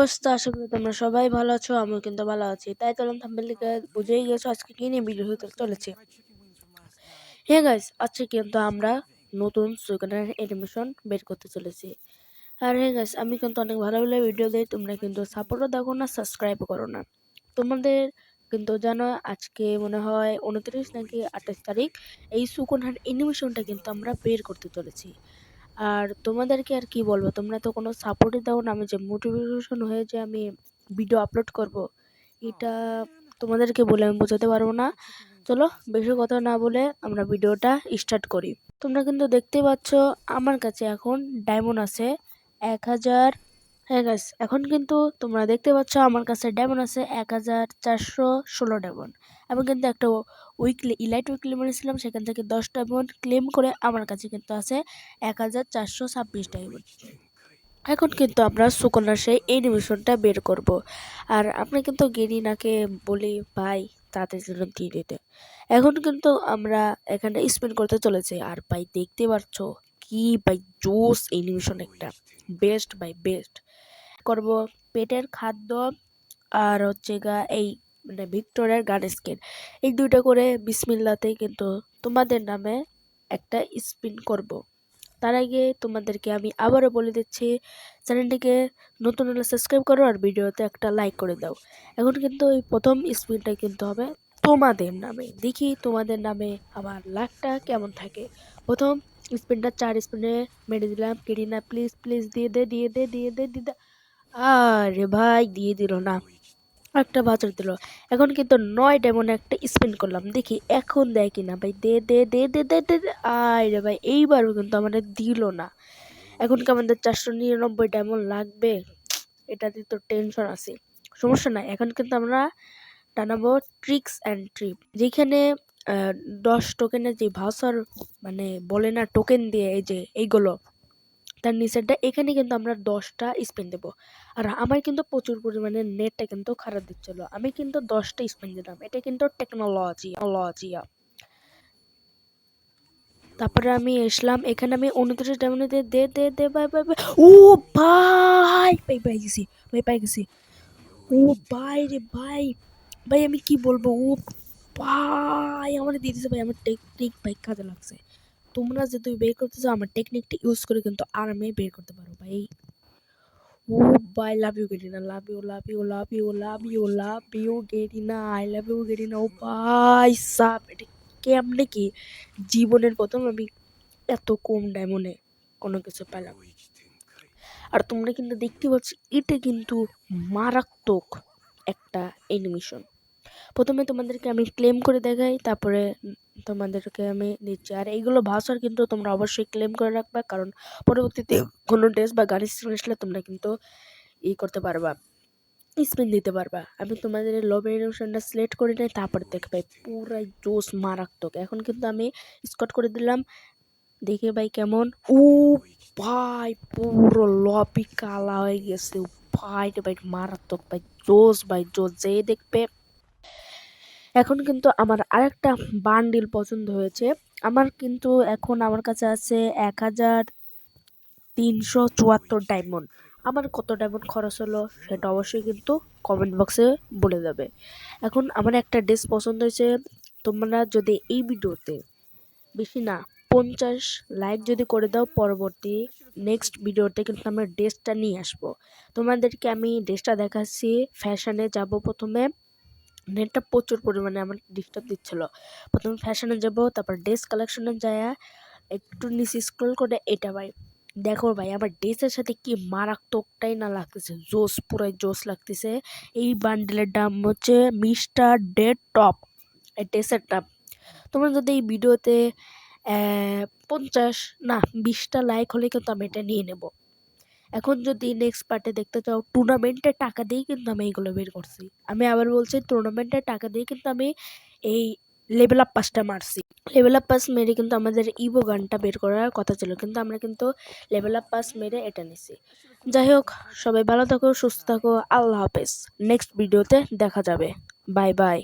অবস্থা? আশা করি তোমরা সবাই ভালো আছো, আমিও কিন্তু ভালো আছি। তাই চলুন থাম্বেল থেকে বুঝেই গেছো, আজকে কি নিয়ে ভিডিও হতে চলেছে? হ্যাঁ গাইস আজকে কিন্তু আমরা নতুন সুইকানের অ্যানিমেশন বের করতে চলেছি। আর হ্যাঁ গাইস আমি কিন্তু অনেক ভালো ভালো ভিডিও দিই, তোমরা কিন্তু সাপোর্টও দেখো না সাবস্ক্রাইবও করো না। তোমাদের কিন্তু জানো, আজকে মনে হয় উনত্রিশ নাকি আঠাশ তারিখ, এই সুকনহার অ্যানিমেশনটা কিন্তু আমরা বের করতে চলেছি। আর তোমাদেরকে আর কি বলব? তোমরা তো কোনো সাপোর্টই দাও না আমি যে মোটিভেশন হয়ে যে আমি ভিডিও আপলোড করব, এটা তোমাদেরকে বলে আমি বোঝাতে পারব না। চলো, বেশি কথা না বলে আমরা ভিডিওটা স্টার্ট করি। তোমরা কিন্তু দেখতে পাচ্ছ, আমার কাছে এখন ডায়মন্ড আছে, এক হাজার হ্যাঁ গাইস এখন কিন্তু তোমরা দেখতে পাচ্ছ আমার কাছে ডায়মন্ড আছে এক হাজার চারশো ষোলো ডায়মন্ড। আমি কিন্তু একটা উইকলি ইলাইট উইকলি মেরেছিলাম সেখান থেকে দশ ডায়মন্ড ক্লেম করে আমার কাছে কিন্তু আছে এক হাজার চারশো ছাব্বিশ ডায়মন্ড। এখন কিন্তু আমরা সুকন্যার সেই অ্যানিমেশনটা বের করব। আর আমরা কিন্তু গেরিনাকে বলি, ভাই তাদের জন্য দিয়ে দিতে এখন কিন্তু আমরা এখানে স্পেন্ড করতে চলেছি। আর ভাই, দেখতে পাচ্ছ কি ভাই, জোস অ্যানিমেশন একটা। বেস্ট বাই বেস্ট করব পেটের খাদ্য আর হচ্ছে গা এই মানে ভিক্টোরিয়ার গান স্কিন। এই দুইটা করে বিসমিল্লাতেই কিন্তু তোমাদের নামে একটা স্পিন করব। তার আগে তোমাদেরকে আমি আবারও বলে দিচ্ছি, চ্যানেলটিকে নতুন হলে সাবস্ক্রাইব করো আর ভিডিওতে একটা লাইক করে দাও। এখন কিন্তু এই প্রথম স্পিনটা কিন্তু হবে তোমাদের নামে। দেখি তোমাদের নামে আমার লাখটা কেমন থাকে। প্রথম স্পিনটা চার স্পিনে মেরে দিলাম। কেরিনা, প্লিজ প্লিজ, দিয়ে দে দিয়ে দে দিয়ে দে দিয়ে দে। আরে ভাই, দিয়ে দিল না। একটা বাজার দিল। এখন কিন্তু নয় ডেমন একটা স্পেন্ড করলাম। দেখি এখন দেয় কিনা ভাই। দে দে দে দে দে দে দে। আয় রে ভাই, এইবারও কিন্তু আমাদের দিল না। এখন কি আমাদের চারশো নিরানব্বই ডেমন লাগবে? এটাতে তো টেনশন আছে। সমস্যা নাই। এখন কিন্তু আমরা টানাবো ট্রিক্স অ্যান্ড ট্রিপ যেখানে দশ টোকেনের যে ভাউসার মানে বলে না টোকেন দিয়ে এই যে, এইগুলো। তার নিচেরটা, এখানে কিন্তু আমরা দশটা স্পেন দেবো। আর আমার কিন্তু প্রচুর পরিমাণে নেটটা কিন্তু খারাপ দিচ্ছিল। আমি কিন্তু দশটা স্পেন দিলাম। এটা কিন্তু টেকনোলজি লজিয়া তারপরে আমি এসলাম এখানে আমি উনত্রিশ ডায়মন্ড দে দে দে দে, বাই বাই ও ভাই! পাই পাই গেছি, ভাই পাই গেছি। ও ভাই রে ভাই! ভাই, আমি কি বলব? ও ভাই! আমার দিয়ে দিছে ভাই, আমার টেকনিক ভাই কাজে লাগছে। তোমরা যে তুমি বের করতে চাও, আমার টেকনিকটা ইউজ করে কিন্তু আরামে বের করতে পারো ভাই। ও bye love you Garena love you love you love you love you love you Garena I love you Garena ও ভাই, সাপ, এটা কেমনে কি জীবনের প্রথম আমি এত কম ডায়মন্ডে কোনো কিছু পেলাম। আর তোমরা কিন্তু দেখতে পাচ্ছ, এটা কিন্তু মারাত্মক একটা অ্যানিমেশন প্রথমে তোমাদেরকে আমি ক্লেম করে দেখাই, তারপরে তোমাদেরকে আমি দিচ্ছি। আর এইগুলো ভাষার কিন্তু তোমরা অবশ্যই ক্লেম করে রাখবা, কারণ পরবর্তীতে কোনো ড্রেস বা গাড়ি আসলে তোমরা কিন্তু ই করতে পারবা স্পিন দিতে পারবা। আমি তোমাদের লব এনিমেশনটা সিলেক্ট করে নিই তারপরে দেখবে, পুরাই জোস মারাত্মক। এখন কিন্তু আমি স্কট করে দিলাম। দেখে ভাই কেমন। ও ভাই, পুরো লবি কালা হয়ে গেছে। ভাই ভাই, মারাত্মক ভাই জোস ভাই জোস যে দেখবে এখন কিন্তু আমার আরেকটা বান্ডিল পছন্দ হয়েছে। আমার কিন্তু এখন আমার কাছে আছে এক হাজার তিনশো চুয়াত্তর ডায়মন্ড আমার কত ডায়মন্ড খরচ হলো সেটা অবশ্যই কিন্তু কমেন্ট বক্সে বলে দেবে এখন আমার একটা ড্রেস পছন্দ হয়েছে। তোমরা যদি এই ভিডিওতে বেশি না পঞ্চাশ লাইক যদি করে দাও, পরবর্তী নেক্সট ভিডিওতে কিন্তু আমরা ড্রেসটা নিয়ে আসব। তোমাদেরকে আমি ড্রেসটা দেখাচ্ছি। ফ্যাশনে যাব প্রথমে। নেটটা প্রচুর পরিমাণে আমার ডিস্টার্ব দিচ্ছিল। প্রথমে ফ্যাশনে যাব, তারপর ড্রেস কালেকশনে যায়। একটু নিচে স্ক্রল করে, এটা ভাই, দেখো ভাই, আমার ড্রেসের সাথে কি মারাত্মকটাই না লাগতেছে, জোস, পুরাই জোস লাগতেছে। এই বান্ডেলের দাম হচ্ছে মিস্টার ডেড টপ এই ড্রেসের দাম। তোমরা যদি এই ভিডিওতে পঞ্চাশ, না, বিশটা লাইক হলে কিন্তু আমি এটা নিয়ে নেব। এখন যদি নেক্সট পার্টে দেখতে চাও টুর্নামেন্টের টাকা দিয়েই কিন্তু আমি এইগুলো বের করছি। আমি আবার বলছি টুর্নামেন্টের টাকা দিয়ে কিন্তু আমি এই লেভেল আপ পাসটা মারছি। লেভেল আপ পাস মেরে কিন্তু আমাদের ইভো গানটা বের করার কথা ছিল, কিন্তু আমরা কিন্তু লেভেল আপ পাস মেরে এটা নিছি। যাই হোক, সবাই ভালো থাকো, সুস্থ থাকো, আল্লাহ হাফেজ। নেক্সট ভিডিওতে দেখা যাবে। Bye bye